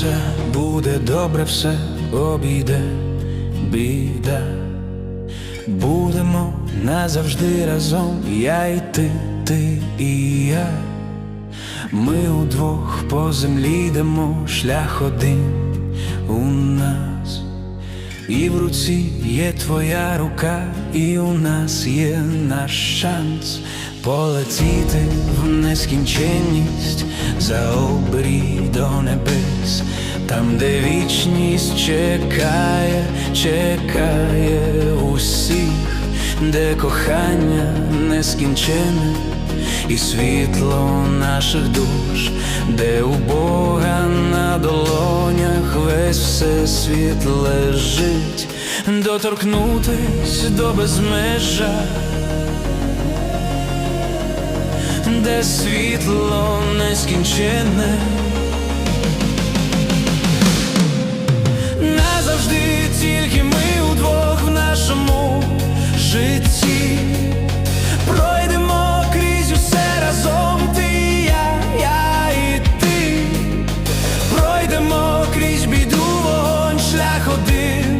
Все, буде добре, все обійде біда. Будемо назавжди разом, я і ти, ти і я. Ми удвох по землі йдемо, шлях один у нас. І в руці є твоя рука, і у нас є наш шанс полетіти в нескінченність за обрій до небес, там, де вічність чекає, чекає усіх, де кохання нескінчене і світло наших душ, де у Бога на долонях весь всесвіт лежить, доторкнутись до безмежа, де світло нескінченне. Шлях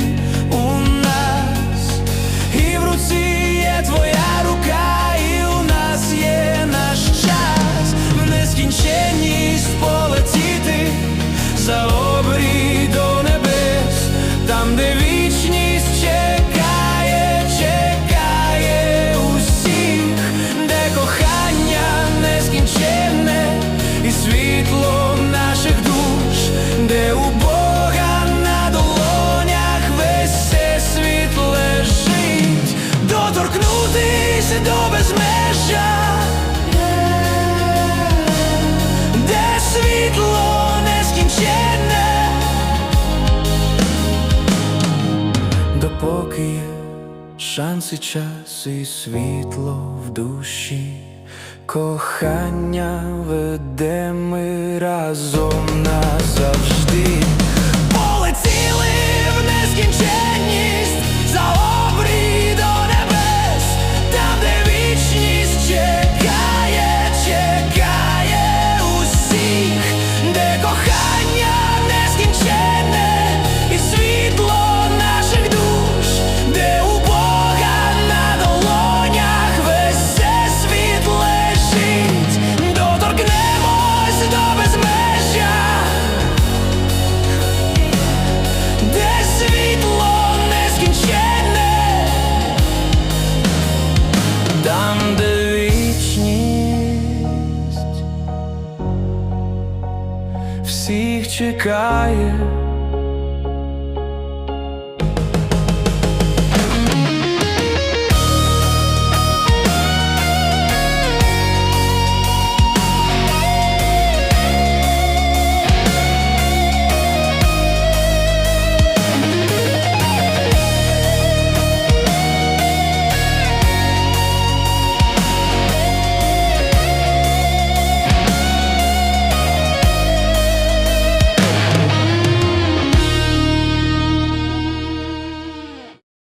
Допоки є шанс час, і світло в душі, кохання веде ми разом назавжди. Полетіли в нескінченність всіх чекає.